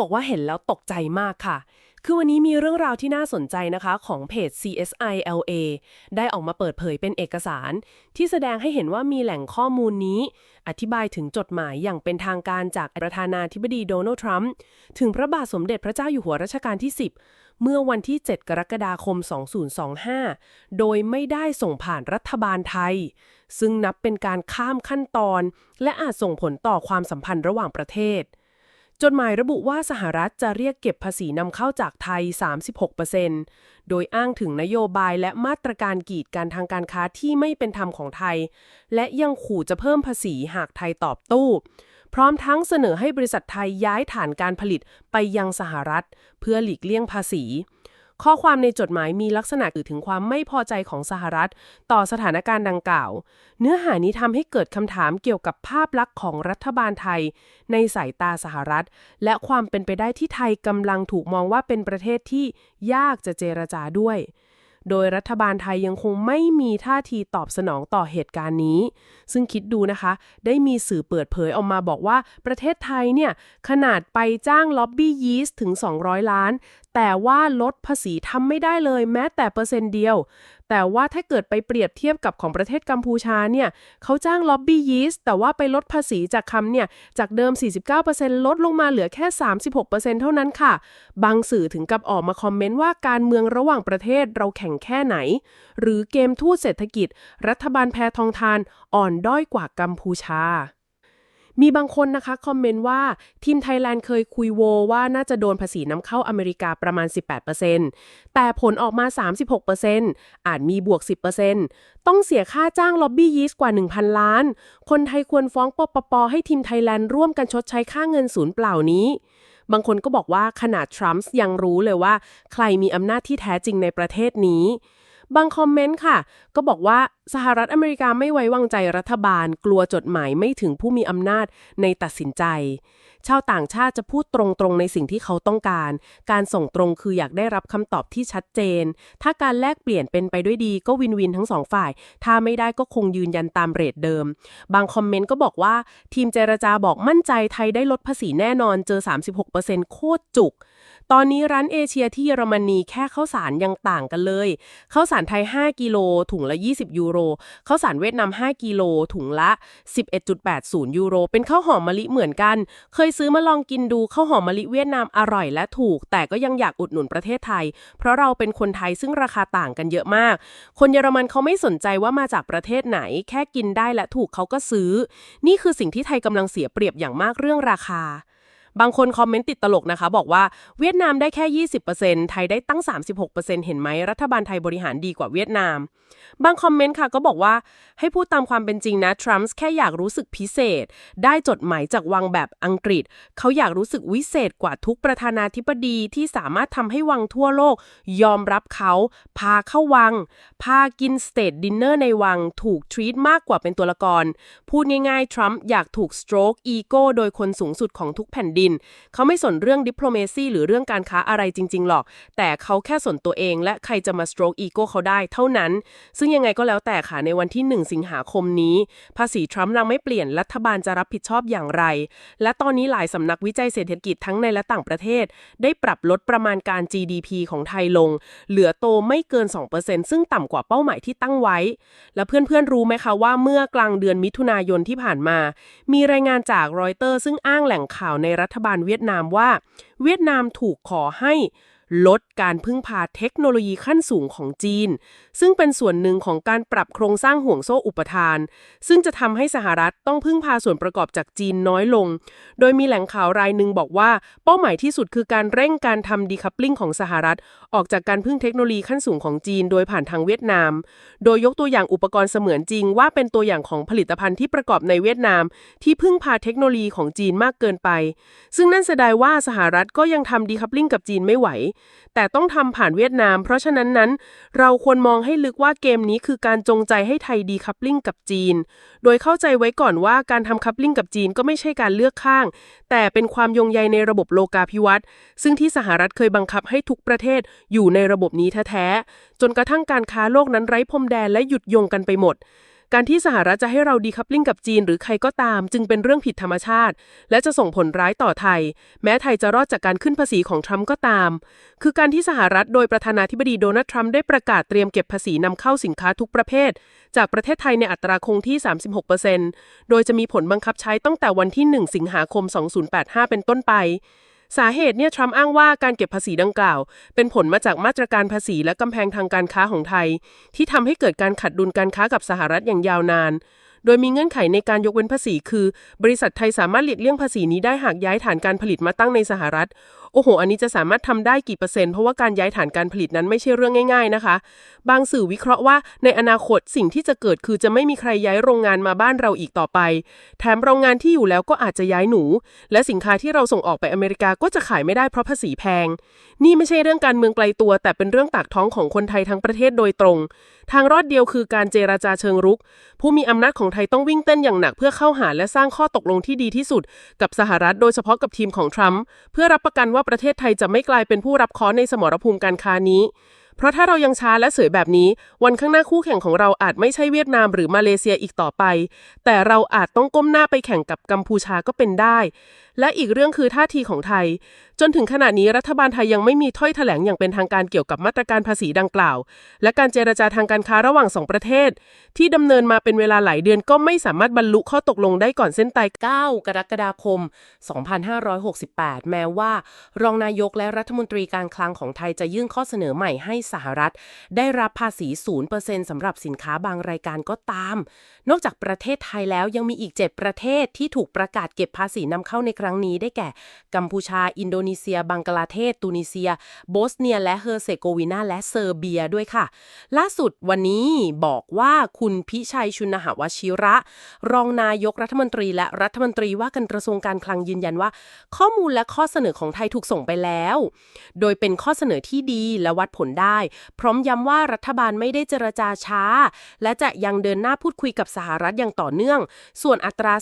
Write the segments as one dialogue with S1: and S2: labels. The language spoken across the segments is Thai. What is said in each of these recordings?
S1: บอกว่าเห็นแล้วตกใจมากค่ะ คือวันนี้มีเรื่องราวที่น่าสนใจนะคะของเพจ CSI LA ได้ออกมาเปิดเผยเป็นเอกสาร ที่แสดงให้เห็นว่ามีแหล่งข้อมูลนี้ อธิบายถึงจดหมายอย่างเป็นทางการจากประธานาธิบดีโดนัลด์ทรัมป์ถึงพระบาทสมเด็จพระเจ้าอยู่หัวรัชกาลที่ 10 เมื่อวันที่ 7 กรกฎาคม 2025 โดยไม่ได้ส่งผ่านรัฐบาลไทย ซึ่งนับเป็นการข้ามขั้นตอน และอาจส่งผลต่อความสัมพันธ์ระหว่างประเทศ จดหมายระบุว่าสหรัฐจะเรียกเก็บภาษีนำเข้าจากไทย 36%โดยอ้างถึงนโยบายและมาตรการกีดกันทางการค้าที่ไม่เป็นธรรมของไทย และยังขู่จะเพิ่มภาษีหากไทยตอบโต้พร้อมทั้งเสนอให้บริษัทไทยย้ายฐานการผลิตไปยังสหรัฐ เพื่อหลีกเลี่ยงภาษี ข้อความในจดหมายมีลักษณะอื่นถึงความไม่พอใจของสหรัฐ ต่อสถานการณ์ดังกล่าว เนื้อหานี้ทำให้เกิดคำถามเกี่ยวกับภาพลักษณ์ของรัฐบาลไทย ในสายตาสหรัฐ และความเป็นไปได้ที่ไทยกำลังถูกมองว่าเป็นประเทศที่ยากจะเจรจาด้วย โดยรัฐบาลไทยยังคงไม่มีท่าทีตอบสนองต่อเหตุการณ์นี้ ซึ่งคิดดูนะคะ ได้มีสื่อเปิดเผยออกมาบอกว่าประเทศไทยเนี่ย ขนาดไปจ้างล็อบบี้ยีสต์ถึง 200 ล้าน แต่ว่าลดภาษีทำไม่ได้เลยแม้แต่เปอร์เซ็นต์เดียว แต่ว่าถ้าเกิดไปเปรียบเทียบกับของประเทศกัมพูชาเนี่ยเขาจ้างล็อบบี้ยีสต์แต่ว่าไปลดภาษีจากคำเนี่ยจากเดิม 49%ลดลงมาเหลือแค่ 36%เท่านั้นค่ะ บางสื่อถึงกับออกมาคอมเมนต์ว่าการเมืองระหว่างประเทศเราแข่งแค่ไหน หรือเกมทูตเศรษฐกิจ รัฐบาลแพทองทานอ่อนด้อยกว่ากัมพูชา มีบางคนนะคะคอมเมนต์ว่าทีมไทยแลนด์เคยคุยโวว่าน่าจะโดนภาษีนำเข้าอเมริกาประมาณ 18%แต่ผลออกมา 36%อาจมีบวก 10%ต้องเสียค่าจ้างล็อบบี้ยีสกว่า 1,000 ล้าน คนไทยควรฟ้องปปปให้ทีมไทยแลนด์ร่วมกันชดใช้ค่าเงินศูนย์เปล่านี้ บางคนก็บอกว่าขนาดทรัมป์ยังรู้เลยว่า ใครมีอำนาจที่แท้จริงในประเทศนี้ บางคอมเมนต์ค่ะ ก็บอกว่าสหรัฐอเมริกาไม่ไว้วางใจรัฐบาล กลัวจดหมายไม่ถึงผู้มีอำนาจในตัดสินใจ ชาวต่างชาติจะพูดตรงๆในสิ่งที่เขาต้องการ การส่งตรงคืออยากได้รับคำตอบที่ชัดเจน ถ้าการแลกเปลี่ยนเป็นไปด้วยดีก็วินวินทั้งสองฝ่าย ถ้าไม่ได้ก็คงยืนยันตามเรทเดิม บางคอมเมนต์ก็บอกว่า ทีมเจรจาบอกมั่นใจไทยได้ลดภาษีแน่นอนเจอ 36%โคตรจุก ตอนนี้ร้านเอเชียที่เยอรมนีแค่ข้าวสารยังต่างกันเลยข้าวสารไทย 5 กิโลถุงละ 20 ยูโรข้าวสารเวียดนาม 5 กิโลถุงละ 11.80 ยูโร เป็นข้าวหอมมะลิเหมือนกัน เคยซื้อมาลองกินดูข้าวหอมมะลิเวียดนามอร่อยและถูก แต่ก็ยังอยากอุดหนุนประเทศไทย เพราะเราเป็นคนไทยซึ่งราคาต่างกันเยอะมาก คนเยอรมันเขาไม่สนใจว่ามาจากประเทศไหน แค่กินได้และถูกเขาก็ซื้อ นี่คือสิ่งที่ไทยกำลังเสียเปรียบอย่างมากเรื่องราคา บางคนคอมเมนต์ติดตลกนะคะ บอกว่าเวียดนามได้แค่ 20%ไทยได้ตั้ง 36%เห็นไหมรัฐบาลไทยบริหารดีกว่าเวียดนาม บางคอมเมนต์ค่ะก็บอกว่าให้พูดตามความเป็นจริงนะ ทรัมป์แค่อยากรู้สึกพิเศษ ได้จดหมายจากวังแบบอังกฤษ เขาอยากรู้สึกวิเศษกว่าทุกประธานาธิบดีที่สามารถทำให้วังทั่วโลก ยอมรับเขา พาเข้าวัง พากินสเตทดินเนอร์ในวังถูกทรีตมากกว่าเป็นตัวละครพูดง่ายๆทรัมป์อยากถูกสโตรกอีโก้โดยคนสูงสุดของทุกแผ่นดินเขาไม่สนเรื่องดิปโลเมซีหรือเรื่องการค้าอะไรจริง ๆ หรอก แต่เขาแค่สนตัวเองและใครจะมาสโตรกอีโก้เขาได้เท่านั้น ซึ่งยังไงก็แล้วแต่ค่ะในวันที่ 1 สิงหาคมนี้ ภาษีทรัมป์ยังไม่เปลี่ยนรัฐบาลจะรับผิดชอบอย่างไร และตอนนี้หลายสำนักวิจัยเศรษฐกิจทั้งในและต่างประเทศ ได้ปรับลดประมาณการ GDP ของไทยลง เหลือโตไม่เกิน 2%ซึ่งต่ำกว่าเป้าหมายที่ตั้งไว้ และเพื่อนๆรู้ไหมคะว่าเมื่อกลางเดือนมิถุนายนที่ผ่านมา มีรายงานจากรอยเตอร์ซึ่งอ้างแหล่งข่าวในรัฐฐบาลเวียดนามว่า เวียดนามถูกขอให้ ลดการพึ่งพาเทคโนโลยีขั้นสูงของจีน ซึ่งเป็นส่วนหนึ่งของการปรับโครงสร้างห่วงโซ่อุปทาน ซึ่งจะทำให้สหรัฐต้องพึ่งพาส่วนประกอบจากจีนน้อยลง โดยมีแหล่งข่าวรายหนึ่งบอกว่า เป้าหมายที่สุดคือการเร่งการทำดีคัพปลิงของสหรัฐ ออกจากการพึ่งเทคโนโลยีขั้นสูงของจีน โดยผ่านทางเวียดนาม โดยยกตัวอย่างอุปกรณ์เสมือนจริง ว่าเป็นตัวอย่างของผลิตภัณฑ์ที่ประกอบในเวียดนาม ที่พึ่งพาเทคโนโลยีของจีนมากเกินไป ซึ่งนั่นแสดงว่าสหรัฐก็ยังทำดีคัพปลิงกับจีนไม่ไหวแต่ต้องทำผ่านเวียดนาม เพราะฉะนั้นนั้น เราควรมองให้ลึกว่าเกมนี้คือการจงใจให้ไทยดีคัพลิงกับจีน โดยเข้าใจไว้ก่อนว่าการทำคัพลิงกับจีนก็ไม่ใช่การเลือกข้าง แต่เป็นความยงใยในระบบโลกาภิวัตน์ซึ่งที่สหรัฐเคยบังคับให้ทุกประเทศอยู่ในระบบนี้แท้ๆจนกระทั่งการค้าโลกนั้นไร้พรมแดนและหยุดยงกันไปหมด การที่สหรัฐจะให้เราดีคัพลิงกับจีนหรือใครก็ตาม จึงเป็นเรื่องผิดธรรมชาติ และจะส่งผลร้ายต่อไทย แม้ไทยจะรอดจากการขึ้นภาษีของทรัมป์ก็ตาม คือการที่สหรัฐโดยประธานาธิบดีโดนัลด์ทรัมป์ได้ประกาศเตรียมเก็บภาษีนำเข้าสินค้าทุกประเภท จากประเทศไทยในอัตราคงที่ 36%โดยจะมีผลบังคับใช้ตั้งแต่วันที่ 1 สิงหาคม 2085 เป็นต้นไป สาเหตุเนี่ยทรัมป์อ้างว่าการเก็บภาษีดังกล่าว เป็นผลมาจากมาตรการภาษีและกำแพงทางการค้าของไทย ที่ทำให้เกิดการขัดดุลการค้ากับสหรัฐอย่างยาวนาน โดยมีเงื่อนไขในการยกเว้นภาษีคือ บริษัทไทยสามารถหลีกเลี่ยงภาษีนี้ได้หากย้ายฐานการผลิตมาตั้งในสหรัฐ โอ้โห อันนี้จะสามารถทำได้กี่เปอร์เซ็นต์ เพราะว่าการย้ายฐานการผลิตนั้นไม่ใช่เรื่องง่าย ๆนะคะ บางสื่อวิเคราะห์ว่าในอนาคตสิ่งที่จะเกิดคือจะไม่มีใครย้ายโรงงานมาบ้านเราอีกต่อไป แถมโรงงานที่อยู่แล้วก็อาจจะย้ายหนู และสินค้าที่เราส่งออกไปอเมริกาก็จะขายไม่ได้เพราะภาษีแพง นี่ไม่ใช่เรื่องการเมืองไกลตัว แต่เป็นเรื่องปากท้องของคนไทยทั้งประเทศโดยตรง ทางรอดเดียวคือการเจราจาเชิงรุก ผู้มีอำนาจของไทยต้องวิ่งเต้นอย่างหนักเพื่อเข้าหาและสร้างข้อตกลงที่ดีที่สุด กับสหรัฐโดยเฉพาะกับทีมของทรัมป์เพื่อรับประกันว่าประเทศไทยจะไม่กลายเป็นผู้รับเคอในสมรภูมิการค้านี้ เพราะถ้าเรายังช้าและเสยแบบนี้ วันข้างหน้าคู่แข่งของเราอาจไม่ใช่เวียดนามหรือมาเลเซียอีกต่อไป แต่เราอาจต้องก้มหน้าไปแข่งกับกัมพูชาก็เป็นได้ และอีกเรื่องคือท่าทีของไทย จนถึงขณะนี้รัฐบาลไทยยังไม่มีถ้อยแถลงอย่างเป็นทางการเกี่ยวกับมาตรการภาษีดังกล่าว และการเจรจาทางการค้าระหว่างสองประเทศ ที่ดำเนินมาเป็นเวลาหลายเดือนก็ไม่สามารถบรรลุข้อตกลงได้ก่อนเส้นตาย 9 กรกฎาคม 2568 แม้ว่า รองนายกและรัฐมนตรีการคลังของไทยจะยื่นข้อเสนอใหม่ให้สหรัฐ ได้รับภาษี 0%สำหรับสินค้าบางรายการก็ตาม นอกจากประเทศไทยแล้วยังมีอีก 7 ประเทศที่ถูกประกาศเก็บภาษีนำเข้าในครั้งนี้ได้แก่ กัมพูชา อินโดนีเซีย บังกลาเทศตูนิเซีย โบสเนีย และเฮอร์เซโกวีนาและเซอร์เบียด้วยค่ะ ล่าสุดวันนี้บอกว่าคุณพิชัยชุนหวชิระ รองนายกรัฐมนตรีและรัฐมนตรีว่าการกระทรวงการคลังยืนยันว่า ข้อมูลและข้อเสนอของไทยถูกส่งไปแล้ว โดยเป็นข้อเสนอที่ดีและวัดผลได้ พร้อมย้ำว่ารัฐบาลไม่ได้เจรจาช้า และจะยังเดินหน้าพูดคุยกับสหรัฐอย่างต่อเนื่อง ส่วนอัตรา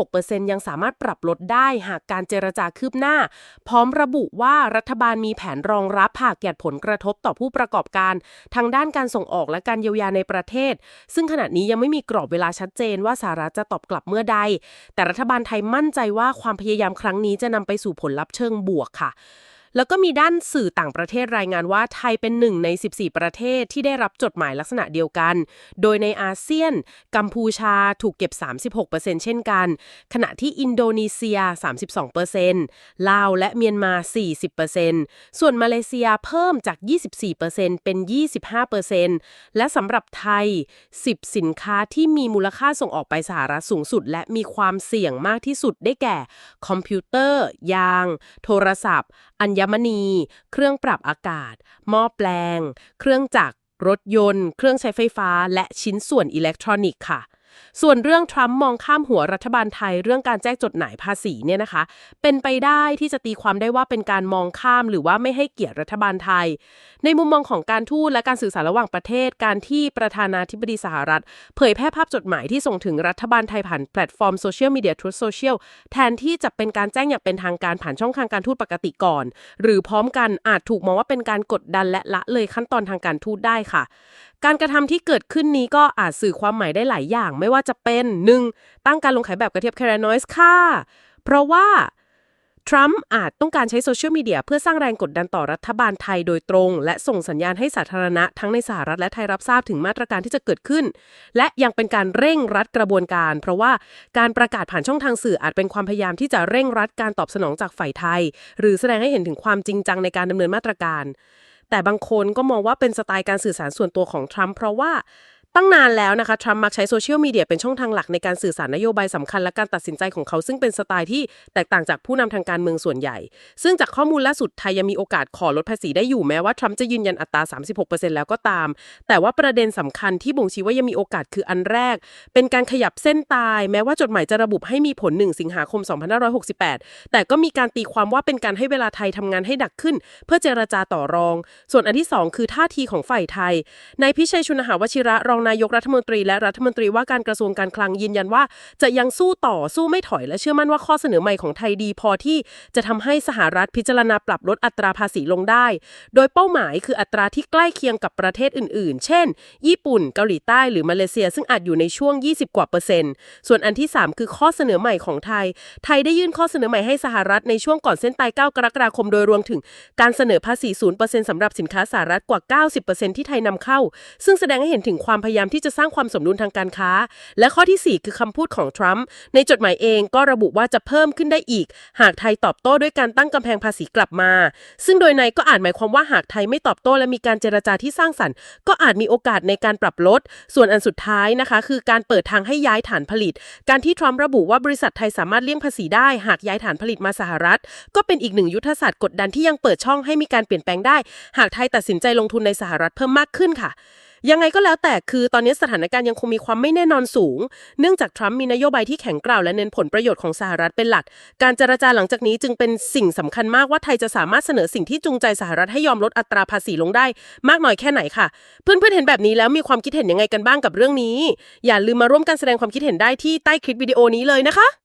S1: 36%ยังสามารถปรับลดได้หากการเจรจาคืบหน้า พร้อมระบุว่ารัฐบาลมีแผนรองรับหากเกิดผลกระทบต่อผู้ประกอบการ ทางด้านการส่งออกและการเยียวยาในประเทศ ซึ่งขณะนี้ยังไม่มีกรอบเวลาชัดเจนว่าสหรัฐจะตอบกลับเมื่อใด แต่รัฐบาลไทยมั่นใจว่าความพยายามครั้งนี้จะนำไปสู่ผลลัพธ์เชิงบวกค่ะ แล้วก็มีด้านสื่อต่างประเทศรายงานว่าไทยเป็นหนึ่งใน 14 ประเทศที่ได้รับจดหมายลักษณะเดียวกัน โดยในอาเซียน กัมพูชาถูกเก็บ 36%เช่นกัน ขณะที่อินโดนีเซีย 32%ลาวและเมียนมา 40%ส่วนมาเลเซียเพิ่มจาก 24%เป็น 25%และสำหรับไทย 10 สินค้าที่มีมูลค่าส่งออกไปสหรัฐสูงสุด และมีความเสี่ยงมากที่สุดได้แก่ คอมพิวเตอร์ ยาง โทรศัพท์ อัญมณี เครื่องปรับอากาศ หม้อแปลง เครื่องจักร รถยนต์ เครื่องใช้ไฟฟ้า และชิ้นส่วนอิเล็กทรอนิกส์ค่ะ ส่วนเรื่องทรัมป์มองข้ามหัวรัฐบาลไทยเรื่องการแจ้งจดหมายภาษีเนี่ยนะคะ เป็นไปได้ที่จะตีความได้ว่าเป็นการมองข้ามหรือว่าไม่ให้เกียรติรัฐบาลไทย ในมุมมองของการทูตและการสื่อสารระหว่างประเทศ การที่ประธานาธิบดีสหรัฐ เผยแพร่ภาพจดหมายที่ส่งถึงรัฐบาลไทยผ่านแพลตฟอร์มโซเชียลมีเดียทรูโซเชียลแทนที่จะเป็นการแจ้งอย่างเป็นทางการผ่านช่องทางการทูตปกติก่อน หรือพร้อมกันอาจถูกมองว่าเป็นการกดดันและละเลยขั้นตอนทางการทูตได้ค่ะ การกระทำที่เกิดขึ้นนี้ก็อาจสื่อความหมายได้หลายอย่าง ไม่ว่าจะเป็น 1. ตั้งการลงขายแบบกระเทียบแครนอยส์ค่ะ เพราะว่าทรัมป์อาจต้องการใช้โซเชียลมีเดียเพื่อสร้างแรงกดดันต่อรัฐบาลไทยโดยตรง และส่งสัญญาณให้สาธารณะทั้งในสหรัฐและไทยรับทราบถึงมาตรการที่จะเกิดขึ้น และยังเป็นการเร่งรัดกระบวนการ เพราะว่าการประกาศผ่านช่องทางสื่ออาจเป็นความพยายามที่จะเร่งรัดการตอบสนองจากฝ่ายไทย หรือแสดงให้เห็นถึงความจริงจังในการดำเนินมาตรการ แต่บางคนก็มองว่าเป็นสไตล์การสื่อสารส่วนตัวของทรัมป์เพราะว่า ตั้งนานแล้วนะคะ ทรัมป์มักใช้โซเชียลมีเดียเป็นช่องทางหลักในการสื่อสารนโยบายสำคัญและการตัดสินใจของเขาซึ่งเป็นสไตล์ที่แตกต่างจากผู้นำทางการเมืองส่วนใหญ่ ซึ่งจากข้อมูลล่าสุดไทยยังมีโอกาสขอลดภาษีได้อยู่แม้ว่าทรัมป์จะยืนยันอัตรา 36%แล้วก็ตาม แต่ว่าประเด็นสำคัญที่บ่งชี้ว่ายังมีโอกาสคืออันแรก เป็นการขยับเส้นตาย แม้ว่าจดหมายจะระบุให้มีผล 1 สิงหาคม 2568 แต่ก็มีการตีความว่าเป็นการให้เวลาไทยทำงานให้ดักขึ้น เพื่อเจรจาต่อรอง ส่วนอันที่สองคือท่าทีของฝ่ายไทยนายพิชัยชุนหาวชิระรองนายกรัฐมนตรีและรัฐมนตรีว่าการกระทรวงการคลังยืนยันว่า จะยังสู้ต่อสู้ไม่ถอยและเชื่อมั่นว่าข้อเสนอใหม่ของไทยดี พอที่จะทำให้สหรัฐพิจารณาปรับลดอัตราภาษีลงได้ โดยเป้าหมายคืออัตราที่ใกล้เคียงกับประเทศอื่น ๆ เช่น ญี่ปุ่น เกาหลีใต้หรือมาเลเซีย ซึ่งอาจอยู่ในช่วง 20 กว่าเปอร์เซ็นต์ ส่วนอันที่ 3 คือข้อเสนอใหม่ของไทย ไทยได้ยื่นข้อเสนอใหม่ให้สหรัฐในช่วงก่อนเส้นตาย 9 กรกฎาคม โดยรวมถึงการเสนอภาษี 0%สำหรับสินค้าสหรัฐกว่า 90%ที่ไทยนำเข้า ซึ่งแสดงให้เห็นถึงความพยายามที่จะสร้างความสมดุลทางการค้า และข้อที่ 4 คือคำพูดของทรัมป์ในจดหมายเองก็ระบุว่าจะเพิ่มขึ้นได้อีก หากไทยตอบโต้ด้วยการตั้งกำแพงภาษีกลับมา ซึ่งโดยในก็อาจหมายความว่าหากไทยไม่ตอบโต้และมีการเจรจาที่สร้างสรรค์ ก็อาจมีโอกาสในการปรับลด ส่วนอันสุดท้ายนะคะ คือการเปิดทางให้ย้ายฐานผลิต การที่ทรัมป์ระบุว่าบริษัทไทยสามารถเลี่ยงภาษีได้ หากย้ายฐานผลิตมาสหรัฐ ก็เป็นอีกหนึ่งยุทธศาสตร์กดดันที่ยังเปิดช่องให้มีการเปลี่ยนแปลงได้ หากไทยตัดสินใจลงทุนในสหรัฐเพิ่มมากขึ้นค่ะ ยังไงก็แล้วแต่คือตอนนี้สถานการณ์ยังคงมีความไม่แน่นอนสูง เนื่องจากทรัมป์มีนโยบายที่แข็งกร้าวและเน้นผลประโยชน์ของสหรัฐเป็นหลัก การเจรจาหลังจากนี้จึงเป็นสิ่งสำคัญมากว่าไทยจะสามารถเสนอสิ่งที่จูงใจสหรัฐให้ยอมลดอัตราภาษีลงได้ มากน้อยแค่ไหนค่ะ เพื่อนๆเห็นแบบนี้แล้วมีความคิดเห็นยังไงกันบ้างกับเรื่องนี้ อย่าลืมมาร่วมกันแสดงความคิดเห็นได้ที่ใต้คลิปวิดีโอนี้เลยนะคะ